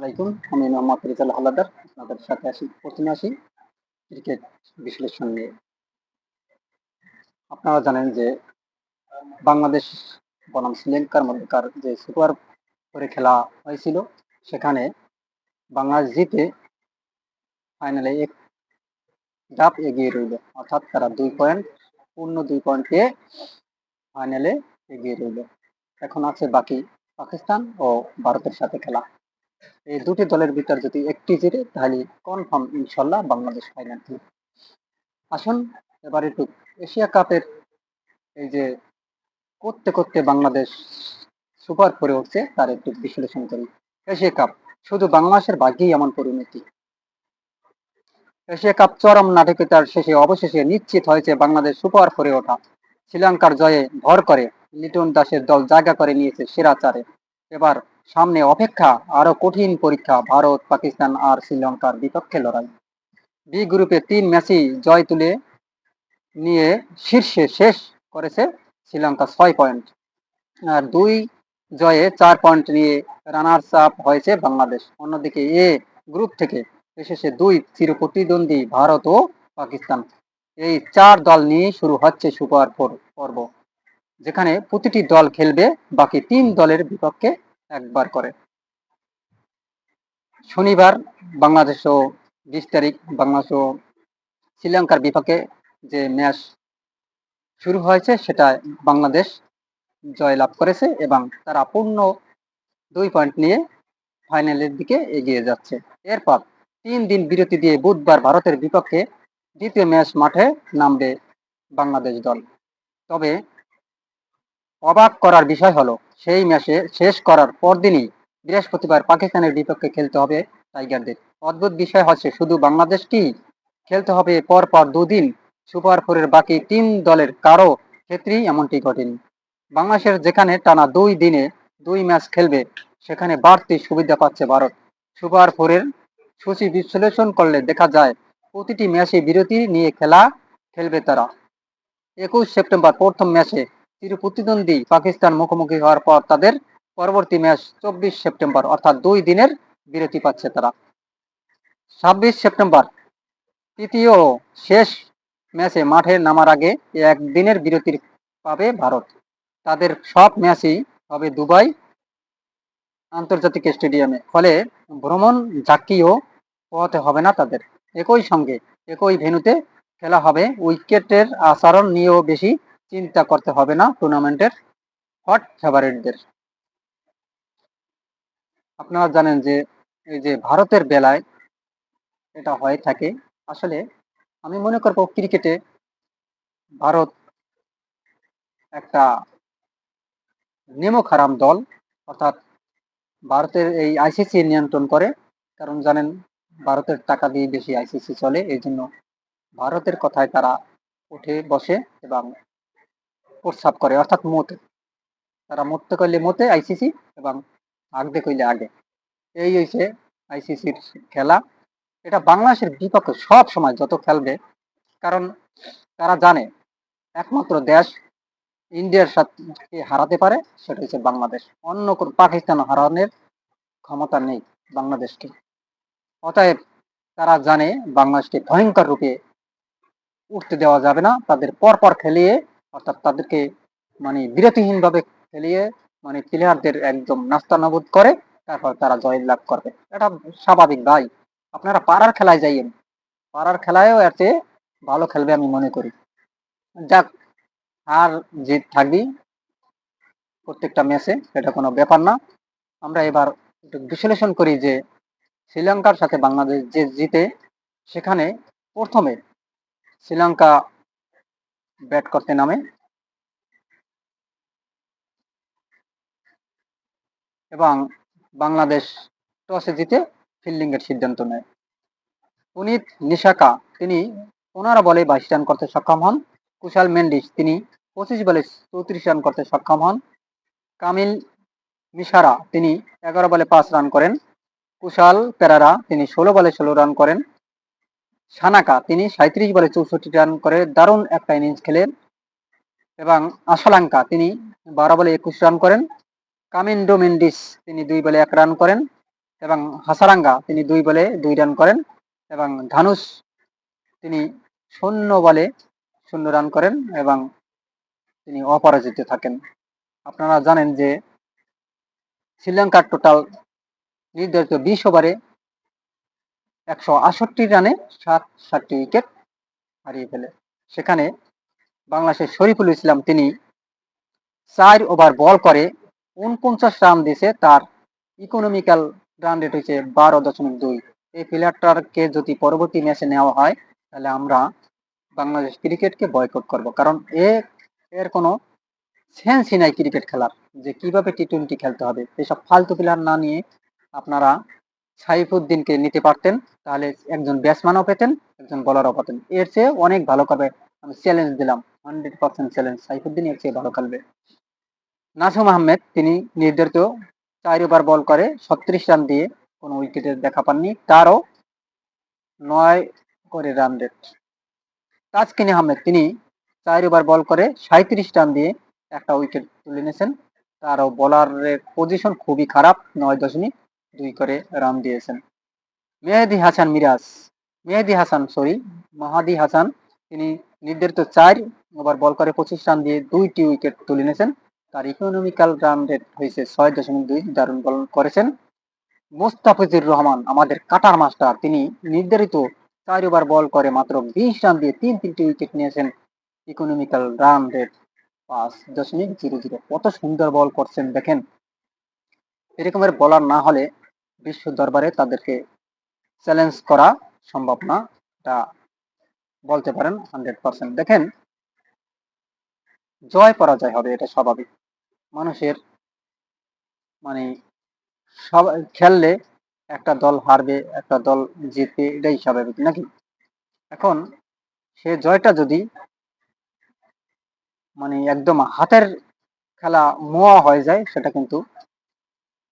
আলাইকুম। আমি মোহাম্মদ রিজাল হালাদার। আপনাদের সাথে আসি, প্রথমে আসি ক্রিকেট বিশ্লেষণ নিয়ে। আপনারা জানেন যে বাংলাদেশ বনাম শ্রীলঙ্কার মধ্যকার যে সুপার করে খেলা হয়েছিল, সেখানে বাংলাদেশ জিতে ফাইনালে এক ধাপ এগিয়ে রইল। অর্থাৎ তারা দুই পয়েন্ট, পূর্ণ দুই পয়েন্ট পেয়ে ফাইনালে এগিয়ে রইল। এখন আছে বাকি পাকিস্তান ও ভারতের সাথে খেলা। এই দুটি দলের ভিতর যদি একটি জিতে, তাহলে কনফার্ম ইনশাল্লাহ বাংলাদেশ ফাইনাল খেলবে। আসুন, এবার একটু এশিয়া কাপের এই যে করতে করতে বাংলাদেশ সুপার করে উঠছে, তার একটু বিশ্লেষণ করি। এশিয়া কাপ, শুধু বাংলাদেশের ভাগ্যেই এমন পরিণতি। এশিয়া কাপ চরম নাটকীয়তার শেষে অবশেষে নিশ্চিত হয়েছে বাংলাদেশ সুপার করে ওঠা। শ্রীলঙ্কার জয়ে ভর করে লিটন দাসের দল জায়গা করে নিয়েছে সেরা চারে। এবার সামনে অপেক্ষা আরও কঠিন পরীক্ষা, ভারত, পাকিস্তান আর শ্রীলঙ্কার বিপক্ষে লড়াই। বি গ্রুপে তিন ম্যাচই জয় তুলে নিয়ে শীর্ষে শেষ করেছে শ্রীলঙ্কা ছয় পয়েন্ট। আর দুই জয়ে চার পয়েন্ট নিয়ে রানার্স আপ হয়েছে বাংলাদেশ। অন্যদিকে এ গ্রুপ থেকে এসেছে দুই চির প্রতিদ্বন্দ্বী ভারত ও পাকিস্তান। এই চার দল নিয়ে শুরু হচ্ছে সুপার ফোর পর্ব, যেখানে প্রতিটি দল খেলবে, বাকি তিন দলের বিপক্ষে একবার করে। শনিবার বাংলাদেশ ও বিশ তারিখ বাংলাদেশ ও শ্রীলঙ্কার বিপক্ষে যে ম্যাচ শুরু হয়েছে, সেটা বাংলাদেশ জয়লাভ করেছে এবং তারা পূর্ণ দুই পয়েন্ট নিয়ে ফাইনালের দিকে এগিয়ে যাচ্ছে। এরপর তিন দিন বিরতি দিয়ে বুধবার ভারতের বিপক্ষে দ্বিতীয় ম্যাচ মাঠে নামবে বাংলাদেশ দল। তবে অবাক করার বিষয় হলো, সেই ম্যাচে শেষ করার পরদিনই বৃহস্পতিবার পাকিস্তানের বিপক্ষে খেলতে হবে টাইগারদের। অদ্ভুত বিষয় হচ্ছে, শুধু বাংলাদেশকেই খেলতে হবে পর পর দুদিন সুপার ফোরের বাকি তিন দলের কারও ক্ষেত্রেই এমনটি ঘটেনি। বাংলাদেশের যেখানে টানা দুই দিনে দুই ম্যাচ খেলবে, সেখানে বাড়তি সুবিধা পাচ্ছে ভারত। সুপার ফোরের সূচি বিশ্লেষণ করলে দেখা যায়, প্রতিটি ম্যাচে বিরতি নিয়ে খেলা খেলবে তারা। একুশ সেপ্টেম্বর প্রথম ম্যাচে চির প্রতিদ্বন্দ্বী পাকিস্তান মুখোমুখি হওয়ার পর তাদের পরবর্তী ম্যাচ চব্বিশ সেপ্টেম্বর, অর্থাৎ দুই দিনের বিরতি পাচ্ছে তারা। ছাব্বিশ সেপ্টেম্বর, তৃতীয় শেষ ম্যাচে মাঠে নামার আগে একদিনের বিরতির পাবে ভারত। তাদের সব ম্যাচই হবে দুবাই আন্তর্জাতিক স্টেডিয়ামে, ফলে ভ্রমণ ঝাঁকিও পোহাতে হবে না তাদের। একই সঙ্গে একই ভেন্যুতে খেলা হবে। উইকেটের আচরণ নিয়েও বেশি চিন্তা করতে হবে না টুর্নামেন্টের হট ফেভারিটদের আপনারা জানেন যে এই যে ভারতের বেলায় এটা হয়ে থাকে। আসলে আমি মনে করব ক্রিকেটে ভারত একটা নেমো খারাম দল, অর্থাৎ ভারতের এই আইসিসি নিয়ন্ত্রণ করে। কারণ জানেন ভারতের টাকা দিয়ে বেশি আইসিসি চলে এই জন্য ভারতের কথায় তারা উঠে বসে এবং প্রস্রাব করে, অর্থাৎ মতে। তারা মরতে করলে মতে আইসিসি এবং আগতে কইলে আগে। এই হয়েছে আইসিসির খেলা। এটা বাংলাদেশের বিপক্ষে সব সময় যত খেলবে, কারণ তারা জানে একমাত্র দেশ ইন্ডিয়ার সাথে হারাতে পারে, সেটা হচ্ছে বাংলাদেশ। অন্য কোনো পাকিস্তান হারানোর ক্ষমতা নেই বাংলাদেশকে। অতএব তারা জানে বাংলাদেশকে ভয়ঙ্কর রূপে উঠতে দেওয়া যাবে না। তাদের পরপর খেলিয়ে অর্থাৎ তাদেরকে মানে বিরতিহীনভাবে খেলিয়ে মানে প্লেয়ারদের একদম নাস্তানাবুদ করে, তারপর তারা জয় লাভ করবে। এটা স্বাভাবিক ভাই। আপনারা পাড়ার খেলায় যাইয়েন। পাড়ার খেলায়ও এতে ভালো খেলবে আমি মনে করি। যাক, আর জিত থাকবি প্রত্যেকটা ম্যাচে এটা কোনো ব্যাপার না। আমরা এবার একটু বিশ্লেষণ করি যে শ্রীলঙ্কার সাথে বাংলাদেশ যে জিতে, সেখানে প্রথমে শ্রীলঙ্কা ব্যাট করতে নামে। এবং বাংলাদেশ টসে জিতে ফিল্ডিং এর সিদ্ধান্ত নেয়। পুনিত নিশাকা, তিনি পনেরো বলে বাইশ রান করতে সক্ষম হন। কুশাল মেন্ডিস, তিনি পঁচিশ বলে চৌত্রিশ রান করতে সক্ষম হন। কামিল মিশারা, তিনি এগারো বলে পাঁচ রান করেন। কুশাল পেরারা, তিনি ষোলো বলে ষোলো রান করেন। সানাকা, তিনি সাঁত্রিশ বলে চৌষট্টি রান করে দারুণ একটা ইনিংস খেলেন। এবং আশালাঙ্কা, তিনি বারো বলে একুশ রান করেন। কামিন্ডো মেন্ডিস, তিনি দুই বলে এক রান করেন। এবং হাসারাঙ্গা, তিনি দুই বলে দুই রান করেন। এবং ধানুষ তিনি শূন্য বলে শূন্য রান করেন এবং তিনি অপরাজিত থাকেন। আপনারা জানেন যে শ্রীলঙ্কার টোটাল নির্ধারিত বিশ ওভারে একশো আষট্টি রানে সাত সাতটি উইকেট হারিয়ে ফেলে। সেখানে বাংলাদেশের শরীফুল ইসলাম, তিনি চার ওভার বল করে উনপঞ্চাশ রান দিয়েছে। তার ইকোনমিক্যাল রান রেট হচ্ছে বারো দশমিক দুই। এই প্লেয়ারটাকে যদি পরবর্তী ম্যাচে নেওয়া হয়, তাহলে আমরা বাংলাদেশ ক্রিকেটকে বয়কট করব। কারণ এ, এর কোনো সেন্সই নাই ক্রিকেট খেলার যে কীভাবে টি টোয়েন্টি খেলতে হবে। এসব ফালতু প্লেয়ার না নিয়ে আপনারা সাইফুদ্দিনকে নিতে পারতেন, তাহলে একজন ব্যাটসম্যানও পেতেন, একজন বলারও পেতেন। এর চেয়ে অনেক ভালো করবে আমি চ্যালেঞ্জ দিলাম হান্ড্রেড পার্সেন্ট চ্যালেঞ্জ সাইফুদ্দিন এর চেয়ে ভালো খেলবে নাসুম আহমেদ, তিনি নির্ধারিত চার ওভার বল করে ছত্রিশ রান দিয়ে কোনো উইকেটের দেখা পাননি, তারও নয় করে রান রেট তাজকিন আহমেদ, তিনি চার ওভার বল করে সাঁত্রিশ রান দিয়ে একটা উইকেট তুলে নিয়েছেন, তারও বলারের পজিশন খুবই খারাপ, নয় দশমিক দুই করে রান দিয়েছেন। মেহেদি হাসান মিরাজ, মেহেদি হাসান সরি মাহাদি হাসান, তিনি নির্ধারিত চার ওভার বল করে পঁচিশ রান দিয়ে দুইটি উইকেট তুলে নিয়েছেন। তার ইকোনমিক্যাল রান রেট হয়েছে ছয় দশমিক দুই দারুণ বল করেছেন। মোস্তাফিজুর রহমান, আমাদের কাটার মাস্টার, তিনি নির্ধারিত চার ওভার বল করে মাত্র বিশ রান দিয়ে তিন তিনটি উইকেট নিয়েছেন। ইকোনমিক্যাল রান রেট পাঁচ দশমিক জিরো জিরো, কত সুন্দর বল করছেন, দেখেন। এরকমের বলার না হলে বিশ্ব দরবারে তাদেরকে চ্যালেঞ্জ করা সম্ভব না। এটা বলতে পারেন হান্ড্রেড পার্সেন্ট দেখেন, জয় পরাজয় হবে, এটা স্বাভাবিক। মানুষের মানে সব খেললে একটা দল হারবে, একটা দল জিতবে, এটাই স্বাভাবিক, নাকি? এখন সে জয়টা যদি মানে একদম হাতের খেলা মোয়া হয়ে যায়, সেটা কিন্তু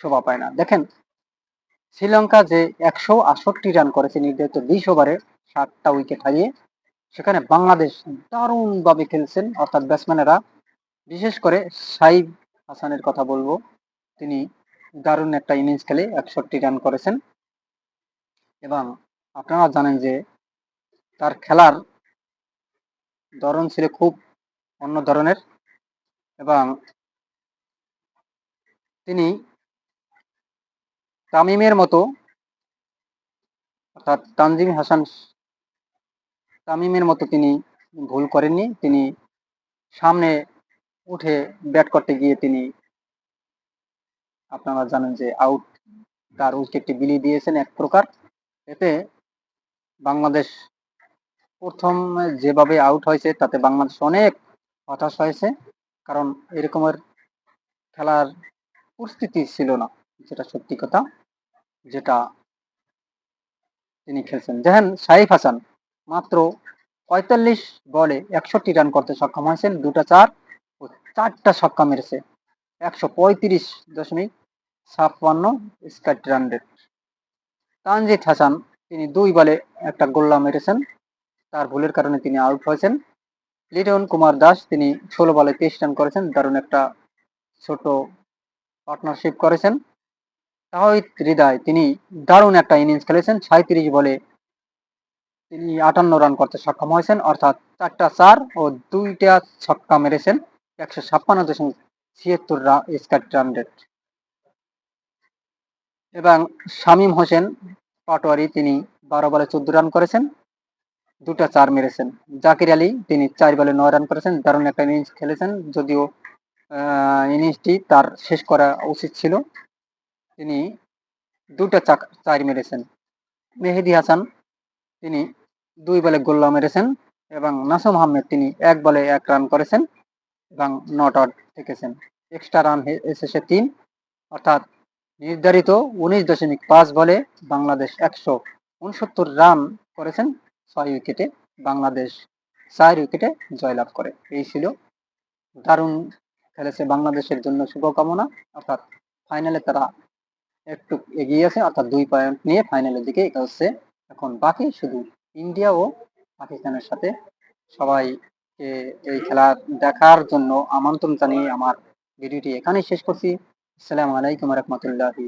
শোভা পায় না। দেখেন শ্রীলঙ্কা যে একশো আষট্টি রান করেছে নির্ধারিত বিশ ওভারে সাতটা উইকেট হারিয়ে, সেখানে বাংলাদেশ দারুণভাবে খেলছেন, অর্থাৎ ব্যাটসম্যানেরা বিশেষ করে সাইব হাসানের কথা বলব, তিনি দারুণ একটা ইনিংস খেলে একষট্টি রান করেছেন। এবং আপনারা জানেন যে তার খেলার ধরন ছিল খুব অন্য ধরনের। এবং তিনি তামিমের মতো, অর্থাৎ তানজিম হাসান তামিমের মতো তিনি ভুল করেননি। তিনি সামনে উঠে ব্যাট করতে গিয়ে তিনি আপনারা জানেন যে আউট তার উইকেটটি বিলিয়ে দিয়েছেন এক প্রকার। এতে বাংলাদেশ প্রথম যেভাবে আউট হয়েছে, তাতে বাংলাদেশ অনেক হতাশ হয়েছে। কারণ এরকমের খেলার পরিস্থিতি ছিল না, যেটা সত্যি কথা। যেটা তিনি খেলছেন। দেখেন সাইফ হাসান, মাত্র পঁয়তাল্লিশ বলে একষট্টি রান করতে সক্ষম হয়েছেন, দুটা চার ও চারটা ছক্কা মেরেছে। একশো পঁয়ত্রিশ দশমিক ছাপ্পান্ন স্কাট রান রেট তানজিদ হাসান, তিনি দুই বলে একটা গোল্লা মেরেছেন। তার ভুলের কারণে তিনি আউট হয়েছেন। লিটন কুমার দাস, তিনি ষোলো বলে তেইশ রান করেছেন, দারুণ একটা ছোট পার্টনারশিপ করেছেন। তাহিদ হৃদয়। তিনি দারুণ একটা ইনিংস খেলেছেন সাঁত্রিশ বলে তিনি আটান্ন রান করতে সক্ষম হয়েছেন, অর্থাৎ চারটা চার ও দুইটা ছক্কা মেরেছেন, একশো ছাপ্পান্ন দশমিক ছিয়াত্তর রান রেট এবং শামীম হোসেন পাটোয়ারি তিনি বারো বলে চোদ্দ রান করেছেন দুটা চার মেরেছেন। জাকির আলী তিনি চার বলে নয় রান করেছেন, দারুণ একটা ইনিংস খেলেছেন, যদিও ইনিংসটি তার শেষ করা উচিত ছিল। তিনি দুটা চার মেরেছেন। মেহেদি হাসান, তিনি দুই বলে গোল্লা মেরেছেন এবং নাসুম আহমেদ, তিনি এক বলে এক রান করেছেন এবং নট আউট থেকেছেন। এক্সট্রা রান এসেছে তিন, অর্থাৎ নির্ধারিত উনিশ দশমিক পাঁচ বলে বাংলাদেশ একশো উনসত্তর রান করেছেন ছয় উইকেটে। বাংলাদেশ চার উইকেটে জয়লাভ করে। এই ছিল দারুণ খেলেছে বাংলাদেশের জন্য শুভকামনা। অর্থাৎ ফাইনালে তারা একটু এগিয়ে আছে অর্থাৎ দুই পয়েন্ট নিয়ে ফাইনালের দিকে এগোচ্ছে এখন বাকি শুধু ইন্ডিয়া ও পাকিস্তানের সাথে। সবাইকে এই খেলা দেখার জন্য আমন্ত্রণ জানিয়ে আমার ভিডিওটি এখানেই শেষ করছি। আসসালামু আলাইকুম রহমতুল্লাহি